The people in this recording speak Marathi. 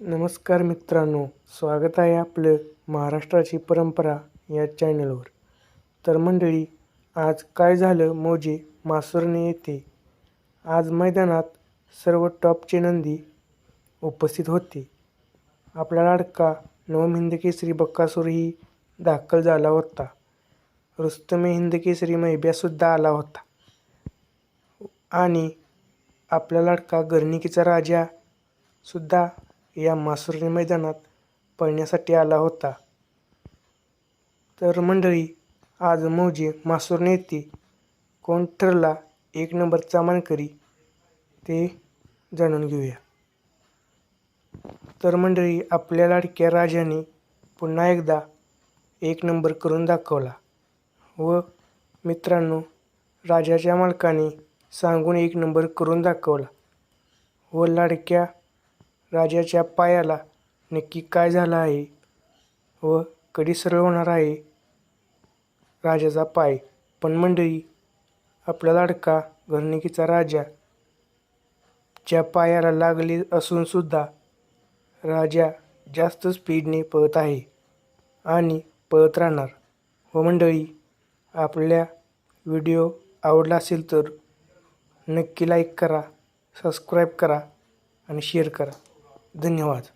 नमस्कार मित्रांनो स्वागत आहे आपलं महाराष्ट्राची परंपरा या चॅनलवर. तर मंडळी आज काय झालं मोजे मासुरने येथे? आज मैदानात सर्व टॉपचे नंदी उपस्थित होते. आपला लाडका नवम हिंदकेसरी बक्कासूरही दाखल झाला होता. रुस्तमे हिंदकेसरी मैब्यासुद्धा आला होता. आणि आपला लाडका गर्निकीचा राजा सुद्धा या मासुर्णी मैदानात पळण्यासाठी आला होता. तर मंडळी आज मौजे मासुरने येथे कोण ठरला एक नंबरचा मानकरी ते जाणून घेऊया. तर मंडळी आपल्या लाडक्या राजाने पुन्हा एकदा एक नंबर करून दाखवला व मित्रांनो राजाच्या मालकाने सांगून एक नंबर करून दाखवला व लाडक्या राजाच्या पायाला नक्की काय झालं आहे व कधी सरळ होणार आहे? राजाचा पाय. पण मंडळी आपला लाडका घरनिकीचा राजा ज्या पायाला लागले असूनसुद्धा राजा जास्त स्पीडने पळत आहे आणि पळत राहणार. व मंडळी आपल्या व्हिडिओ आवडला असेल तर नक्की लाईक करा सबस्क्राईब करा आणि शेअर करा. धन्यवाद